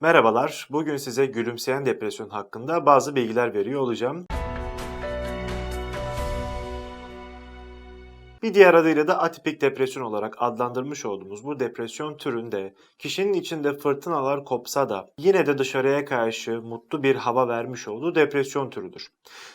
Merhabalar, bugün size gülümseyen depresyon hakkında bazı bilgiler veriyor olacağım. Bir diğer adıyla da atipik depresyon olarak adlandırmış olduğumuz bu depresyon türünde kişinin içinde fırtınalar kopsa da yine de dışarıya karşı mutlu bir hava vermiş olduğu depresyon türüdür.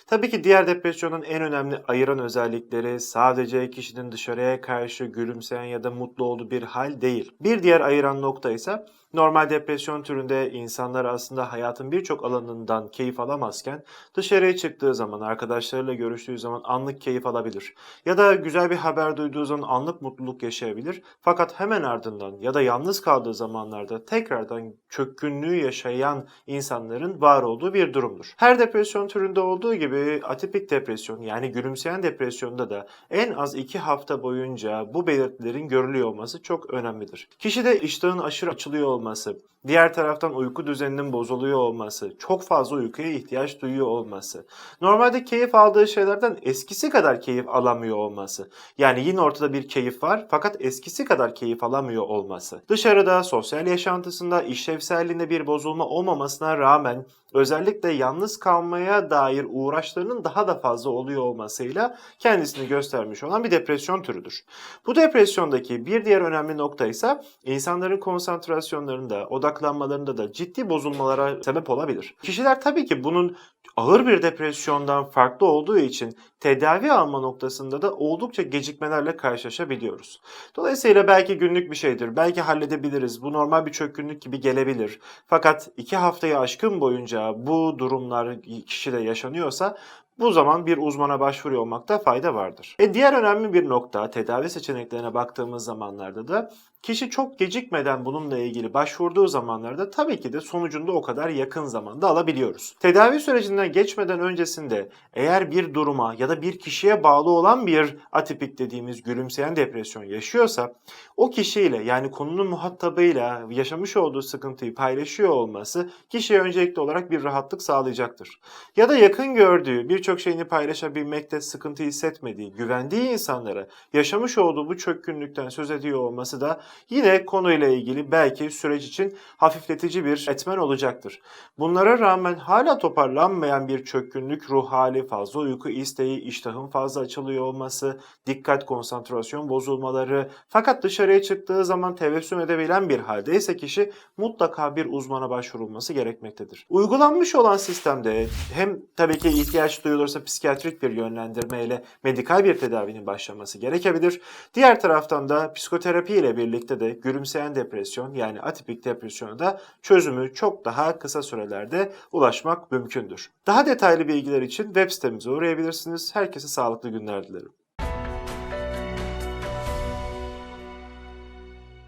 Tabii ki diğer depresyonun en önemli ayıran özellikleri sadece kişinin dışarıya karşı gülümseyen ya da mutlu olduğu bir hal değil. Bir diğer ayıran nokta ise normal depresyon türünde insanlar aslında hayatın birçok alanından keyif alamazken dışarıya çıktığı zaman, arkadaşlarıyla görüştüğü zaman anlık keyif alabilir. Ya da güzel bir haber duyduğu zaman anlık mutluluk yaşayabilir. Fakat hemen ardından ya da yalnız kaldığı zamanlarda tekrardan çökkünlüğü yaşayan insanların var olduğu bir durumdur. Her depresyon türünde olduğu gibi atipik depresyon yani gülümseyen depresyonda da en az 2 hafta boyunca bu belirtilerin görülüyor olması çok önemlidir. Kişide iştahın aşırı açılıyor olması, diğer taraftan uyku düzeninin bozuluyor olması, çok fazla uykuya ihtiyaç duyuyor olması, normalde keyif aldığı şeylerden eskisi kadar keyif alamıyor olması, yani yine ortada bir keyif var fakat eskisi kadar keyif alamıyor olması, dışarıda, sosyal yaşantısında, işlevselliğinde bir bozulma olmamasına rağmen özellikle yalnız kalmaya dair uğraşlarının daha da fazla oluyor olmasıyla kendisini göstermiş olan bir depresyon türüdür. Bu depresyondaki bir diğer önemli nokta ise insanların konsantrasyonlarında, odaklanmalarında da ciddi bozulmalara sebep olabilir. Kişiler tabii ki bunun ağır bir depresyondan farklı olduğu için tedavi alma noktasında da oldukça gecikmelerle karşılaşabiliyoruz. Dolayısıyla belki günlük bir şeydir, belki halledebiliriz, bu normal bir çökkünlük gibi gelebilir. Fakat iki haftayı aşkın boyunca bu durumlar kişide yaşanıyorsa bu zaman bir uzmana başvuruyor olmakta fayda vardır. E diğer önemli bir nokta tedavi seçeneklerine baktığımız zamanlarda da kişi çok gecikmeden bununla ilgili başvurduğu zamanlarda tabii ki de sonucunda o kadar yakın zamanda alabiliyoruz. Tedavi sürecinden geçmeden öncesinde eğer bir duruma ya da bir kişiye bağlı olan bir atipik dediğimiz gülümseyen depresyon yaşıyorsa o kişiyle yani konunun muhatabıyla yaşamış olduğu sıkıntıyı paylaşıyor olması kişiye öncelikli olarak bir rahatlık sağlayacaktır. Ya da yakın gördüğü birçok şeyini paylaşabilmekte sıkıntı hissetmediği, güvendiği insanlara yaşamış olduğu bu çökkünlükten söz ediyor olması da yine konuyla ilgili belki süreç için hafifletici bir etmen olacaktır. Bunlara rağmen hala toparlanmayan bir çökkünlük ruh hali, fazla uyku isteği, iştahın fazla açılıyor olması, dikkat konsantrasyon bozulmaları fakat dışarıya çıktığı zaman tebessüm edebilen bir haldeyse kişi mutlaka bir uzmana başvurulması gerekmektedir. Uygulanmış olan sistemde hem tabii ki ihtiyaç duyulursa psikiyatrik bir yönlendirme ile medikal bir tedavinin başlaması gerekebilir. Diğer taraftan da psikoterapi ile birlikte de gülümseyen depresyon yani atipik depresyona da çözümü çok daha kısa sürelerde ulaşmak mümkündür. Daha detaylı bilgiler için web sitemize uğrayabilirsiniz. Herkese sağlıklı günler dilerim.